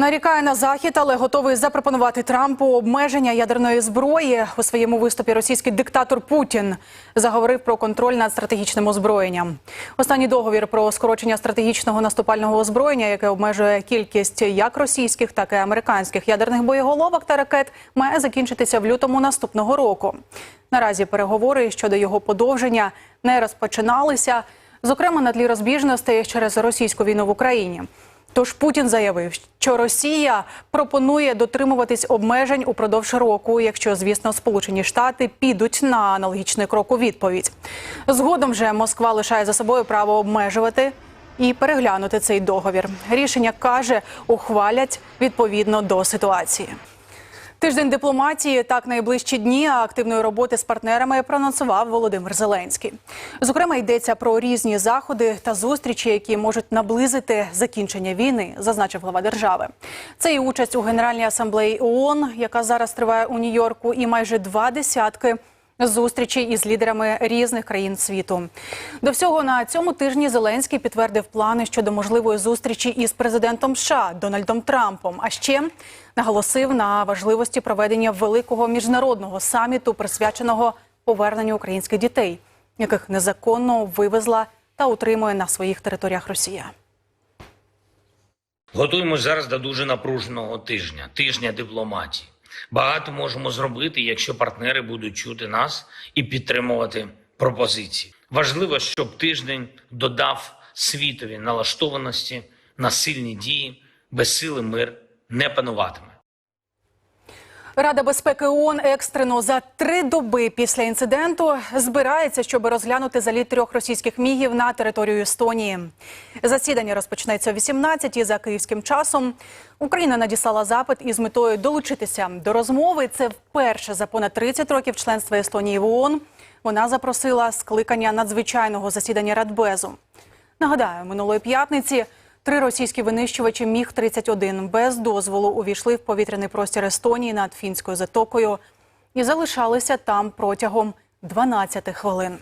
Нарікає на захід, але готовий запропонувати Трампу обмеження ядерної зброї. У своєму виступі російський диктатор Путін заговорив про контроль над стратегічним озброєнням. Останній договір про скорочення стратегічного наступального озброєння, яке обмежує кількість як російських, так і американських ядерних боєголовок та ракет, має закінчитися в лютому наступного року. Наразі переговори щодо його подовження не розпочиналися, зокрема на тлі розбіжностей через російську війну в Україні. Тож Путін заявив, що Росія пропонує дотримуватись обмежень упродовж року, якщо, звісно, Сполучені Штати підуть на аналогічний крок у відповідь. Згодом же Москва лишає за собою право обмежувати і переглянути цей договір. Рішення каже, ухвалять відповідно до ситуації. Тиждень дипломатії так найближчі дні а активної роботи з партнерами проанонсував Володимир Зеленський. Зокрема, йдеться про різні заходи та зустрічі, які можуть наблизити закінчення війни, зазначив глава держави. Це і участь у Генеральній асамблеї ООН, яка зараз триває у Нью-Йорку, і майже два десятки. Зустрічі із лідерами різних країн світу до всього на цьому тижні Зеленський підтвердив плани щодо можливої зустрічі із президентом США Дональдом Трампом. А ще наголосив на важливості проведення великого міжнародного саміту, присвяченого поверненню українських дітей, яких незаконно вивезла та утримує на своїх територіях Росія. Готуємось зараз до дуже напруженого тижня, тижня дипломатії. Багато можемо зробити, якщо партнери будуть чути нас і підтримувати пропозиції. Важливо, щоб тиждень додав світові налаштованості на сильні дії, без сили мир не пануватиме. Рада безпеки ООН екстрено за три доби після інциденту збирається, щоб розглянути заліт трьох російських мігів на територію Естонії. Засідання розпочнеться о 18 за київським часом. Україна надіслала запит із метою долучитися до розмови. Це вперше за понад 30 років членства Естонії в ООН. Вона запросила скликання надзвичайного засідання Радбезу. Нагадаю, минулої п'ятниці. Три російські винищувачі міг 31 без дозволу увійшли в повітряний простір Естонії над фінською затокою і залишалися там протягом 12 хвилин.